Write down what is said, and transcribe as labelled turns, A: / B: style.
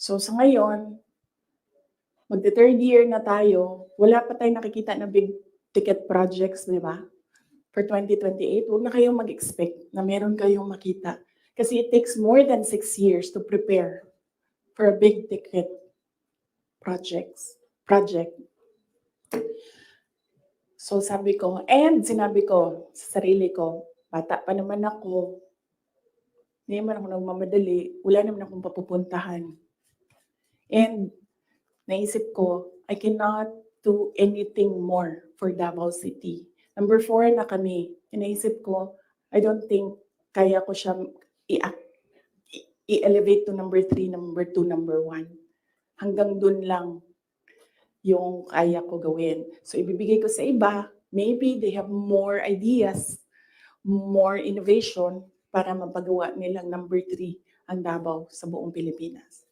A: So sa ngayon, magte-third year na tayo, wala pa tayong nakikita na big ticket projects, di ba? For 2028, huwag na kayong mag-expect na meron kayong makita. Kasi it takes more than six years to prepare for a big ticket projects, project. So sabi ko, and sinabi ko sa sarili ko, bata pa naman ako, hindi naman ako nagmamadali, wala naman akong papupuntahan. And naisip ko, I cannot do anything more for Davao City. Number four na kami. Inaisip ko, I don't think kaya ko siya i-elevate to number three, number two, number one. Hanggang dun lang yung kaya ko gawin. So ibibigay ko sa iba, maybe they have more ideas, more innovation para mapagawa nilang number three ang Davao sa buong Pilipinas.